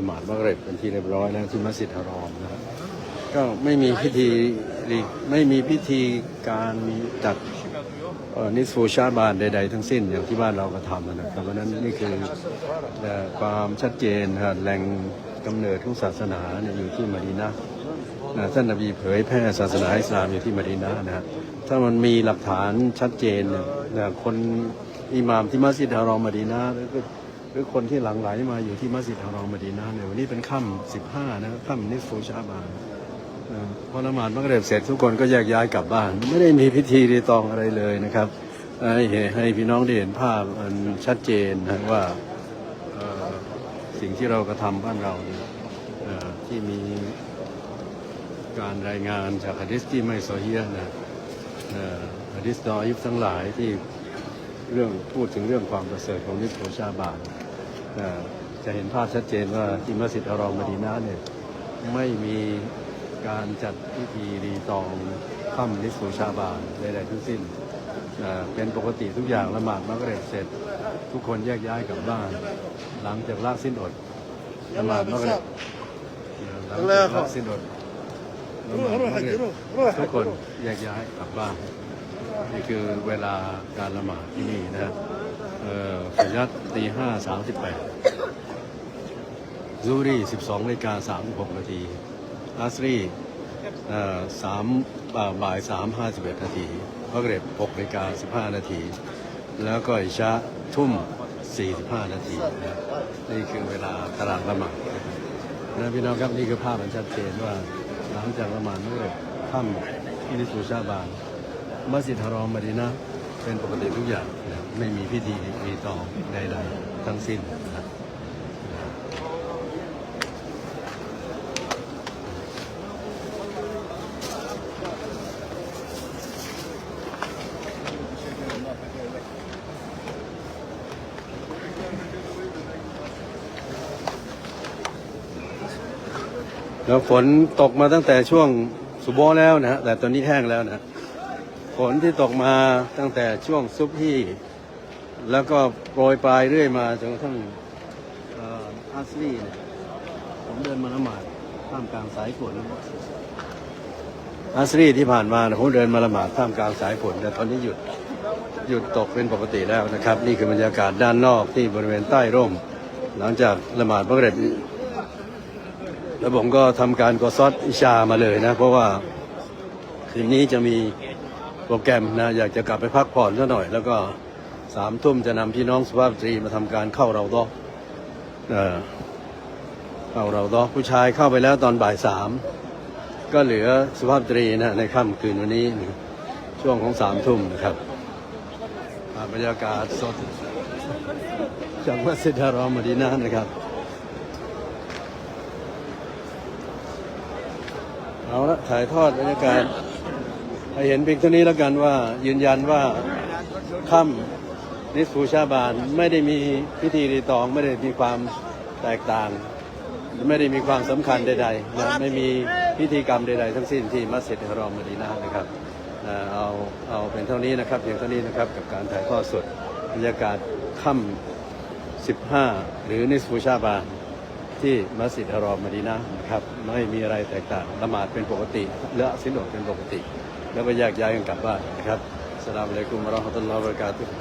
ละหมาดมักริบเป็นที่เรียบร้อยแล้วที่มัสยิดฮารอมนะครับก็ไม่มีพิธีไม่มีพิธีการมีจัดนิสฟูชาบานใด ๆ ทั้งสิ้นอย่างที่บ้านเราก็ทำนะครับเพราะนั้นนี่คือความชัดเจนครับแหล่งกำเนิดของศาสนาอยู่ที่มะดีนะนะท่านนบีเผยแพร่ศาสนาอิสลามอยู่ที่มะดีนะนะถ้ามันมีหลักฐานชัดเจนนะคนอิหม่ามที่มัสยิดฮารอมมะดีนะห์ หรือหรือคนที่หลั่งไหลมาอยู่ที่มัสยิดฮารอมมดีนะเนี่ยวันนี้เป็นค่ำสิบห้านะค่ำนิสฟูชาบานอพอละหมาดมักเร็บเสร็จทุกคนก็แยกย้ายกลับบ้าน ไม่ได้มีพิธีรีตองอะไรเลยนะครับ ให้เห็นให้พี่น้องได้เห็นภาพอันชัดเจนนะว่าสิ่งที่เรากระทำบ้านเราเนี่ยที่มีการรายงานจากฮะดิษที่ไม่โซเฮียนะอ่อฮะดิษดอยิฟทั้งหลายที่เรื่องพูดถึงเรื่องความประเสริฐของนิสโฟชาบาน จะเห็นภาพชัดเจนว่าที่มัสยิดอารอมมดีนาเนี่ยไม่มีการจัดพิธีรีตองค่ำนิสโฟชาบานใดๆทั้งสิ้นเอ่อเป็นปกติทุกอย่างละหมาดมักเร็บเสร็จ ทุกคนแยกย้ายกลับบ้าน หลังจากละสิ้นอดละหมาดมักเร็บหลังจากละสิ้นอดละหมาดมักเร็บทุกคนแยกย้ายกลับบ้านนี่คือเวลาการละหมาดที่นี่นะ เอ่อฟยัดตีห้าสามสิบแปดซูรี่สิบสองนาฬิกาสามสิบหกนาทีอัสรีอ่อสามบ่ายสามห้าสิบเอ็ดนาทีมักเร็บหกนาฬิกาสิบห้านาที แล้วก็อิชะทุ่มสี่สิบห้านาทีนะนี่คือเวลาตารางละหมาดนะพี่น้องครับนี่คือภาพมันชัดเจนว่าหลังจากละหมาดมักเร็บค่ำที่นิสุชาบานมัสยิดฮารอมมะดีนะเป็นปกติทุกอย่างนะ ไม่มีพิธีรีตองใดๆทั้งสิ้นนะแล้วฝนตกมาตั้งแต่ช่วงสุโบแล้วนะฮะแต่ตอนนี้แห้งแล้วนะ ฝนที่ตกมาตั้งแต่ช่วงซุปฮี่ แล้วก็โปรยปลายเรื่อยมาจนกระทั่งอ่ออาสลีเนี่ยผมเดินมาละหมาดท่ามกลางสายฝนอาสลีที่ผ่านมาผมเดินมาละหมาดท่ามกลางสายฝนแต่ตอนนี้หยุดหยุดตกเป็นปกติแล้วนะครับ นี่คือบรรยากาศด้านนอกที่บริเวณใต้ร่ม หลังจากละหมาดมักริบแล้วผมก็ทำการกอซอดอิชามาเลยนะ เพราะว่าคืนนี้จะมีโปรแกรมนะอยากจะกลับไปพักผ่อนซะหน่อยแล้วก็ สามทุ่มจะนำพี่น้องสุภาพสตรีมาทำการเข้าเราดอเออเข้าเราดอผู้ชายเข้าไปแล้วตอนบ่ายสามก็เหลือสุภาพสตรีนะในค่ำคืนวันนี้ช่วงของสามทุ่มนะครับบรรยากาศสดจากมัสยิดฮารอมมดีนะห์นะครับ เอาละถ่ายทอดบรรยากาศให้เห็นเพียงเท่านี้แล้วกันว่ายืนยันว่าค่ำ นิสฟูชาบานไม่ได้มีพิธีรีตองไม่ได้มีความแตกต่าง ไม่ได้มีความสำคัญใดๆนะไม่มีพิธีกรรมใดๆทั้งสิ้นที่มัสยิดฮารอมมดีนะห์นะครับเอาเอาเป็นเท่านี้นะครับเพียงเท่านี้นะครับกับการถ่ายทอดสดบรรยากาศค่ำ15 หรือนิสฟูชาบานที่มัสยิดฮารอมมดีนะห์นะครับไม่มีอะไรแตกต่างละหมาดเป็นปกติและสินอดเป็นปกติ แล้วก็แยกย้ายกันกลับบ้านนะครับสลามอะลัยกุมวะเราะห์ตุลลอฮ์บราะกาตุฮ์